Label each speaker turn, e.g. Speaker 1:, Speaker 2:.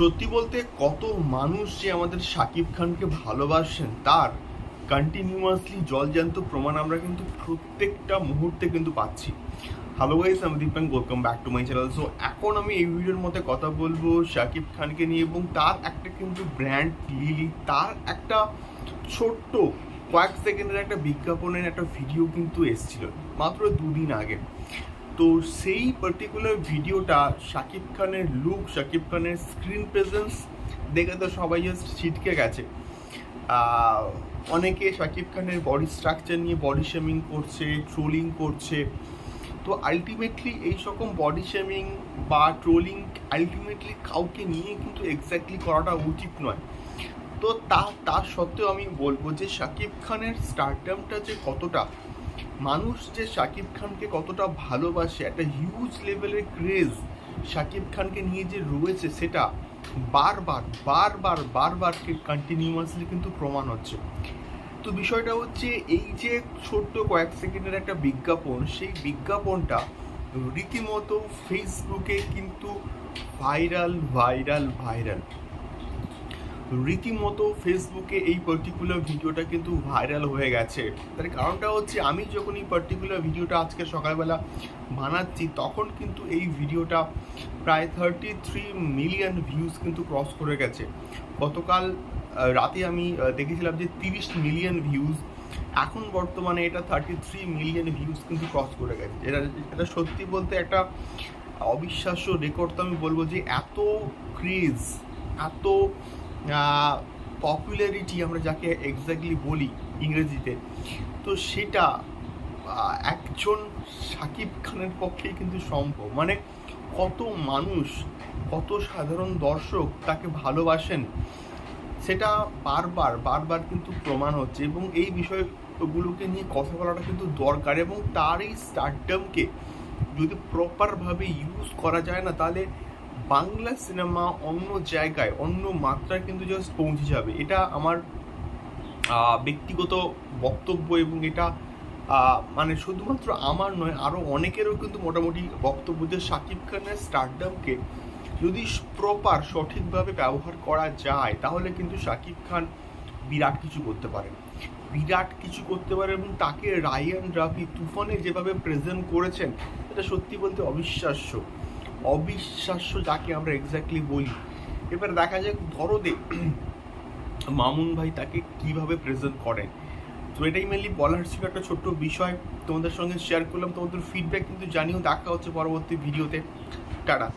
Speaker 1: সত্যি বলতে কত মানুষ যে আমাদের শাকিব খানকে ভালোবাসেন, তার কন্টিনিউয়াসলি জলজান্ত প্রমাণ আমরা কিন্তু প্রত্যেকটা মুহূর্তে কিন্তু পাচ্ছি। হ্যালো গাইস আমি Dipan welcome back to my channel so এখন আমি এই ভিডিওর মধ্যে কথা বলব শাকিব খানকে নিয়ে এবং তার একটা কিন্তু ব্র্যান্ড লিলি তার একটা ছোট্ট কয়েক সেকেন্ডের একটা বিজ্ঞাপনের একটা ভিডিও কিন্তু এসেছিল, মাত্র দুদিন আগে। তো সেই পার্টিকুলার ভিডিওটা শাকিব খানের লুক শাকিব খানের স্ক্রিন প্রেজেন্স দেখে তো সবাই জাস্ট ছিটকে গেছে। অনেকে শাকিব খানের বডি স্ট্রাকচার নিয়ে বডি শেমিং করছে ট্রোলিং করছে। তো আলটিমেটলি এই সকম বডি শেমিং বা ট্রোলিং আলটিমেটলি কাউকে নিয়ে কিন্তু এক্স্যাক্টলি করাটা উচিত নয়। তো তা তা সত্ত্বেও আমি বলব যে শাকিব খানের স্টারডামটা যে কতটা মানুষ যে শাকিব খানকে কতটা ভালোবাসে, একটা হিউজ লেভেলের ক্রেজ শাকিব খানকে নিয়ে যে রয়েছে, সেটা বারবার বারবার বারবার কন্টিনিউয়াসলি কিন্তু প্রমাণ হচ্ছে। তো বিষয়টা হচ্ছে, এই যে ছোট্ট কয়েক সেকেন্ডের একটা বিজ্ঞাপন, সেই বিজ্ঞাপনটা রীতিমতো ফেসবুকে কিন্তু ভাইরাল ভাইরাল ভাইরাল রীতিমতো ফেসবুকে এই পার্টিকুলার ভিডিওটা কিন্তু ভাইরাল হয়ে গেছে। তার কারণটা হচ্ছে, আমি যখন এই পার্টিকুলার ভিডিওটা আজকে সকালবেলা বানাচ্ছি, তখন কিন্তু এই ভিডিওটা প্রায় থার্টি থ্রি মিলিয়ন ভিউজ কিন্তু ক্রস করে গেছে। গতকাল রাতে আমি দেখেছিলাম যে তিরিশ মিলিয়ন ভিউজ এখন বর্তমানে এটা থার্টি থ্রি মিলিয়ন ভিউজ কিন্তু ক্রস করে গেছে। এটা এটা সত্যি বলতে একটা অবিশ্বাস্য রেকর্ড তো আমি বলব যে এত ক্রেজ এত পপুলারিটি আমরা যাকে এক্স্যাক্টলি বলি ইংরেজিতে, তো সেটা একজন শাকিব খানের পক্ষেই কিন্তু সম্ভব। মানে কত মানুষ, কত সাধারণ দর্শক তাকে ভালোবাসেন, সেটা বারবার বারবার কিন্তু প্রমাণ হচ্ছে এবং এই বিষয়গুলোকে নিয়ে কথা বলাটা কিন্তু দরকার এবং তার এই স্টারডামকে যদি প্রপারভাবে ইউজ করা যায় না, তাহলে বাংলা সিনেমা অন্য জায়গায়, অন্য মাত্রায় কিন্তু জাস্ট পৌঁছে যাবে। এটা আমার ব্যক্তিগত বক্তব্য এবং এটা মানে শুধুমাত্র আমার নয় আরও অনেকেরও কিন্তু মোটামুটি বক্তব্য যে শাকিব খানের স্টারডামকে যদি প্রপার সঠিকভাবে ব্যবহার করা যায়, তাহলে কিন্তু শাকিব খান বিরাট কিছু করতে পারে বিরাট কিছু করতে পারে এবং তাকে রায়ান রাফি তুফানে যেভাবে প্রেজেন্ট করেছেন, এটা সত্যি বলতে অবিশ্বাস্য। অবিশ্বাস্য যাকে আমরা এক্স্যাক্টলি বলি। এবার দেখা যাক, ধরো দে, মামুন ভাই তাকে কীভাবে প্রেজেন্ট করেন। তো এটাই মেনলি বলার ছিল একটা ছোট্ট বিষয়। তোমাদের সঙ্গে শেয়ার করলাম, তোমাদের ফিডব্যাক কিন্তু জানিও, দেখা হচ্ছে পরবর্তী ভিডিওতে টাটা।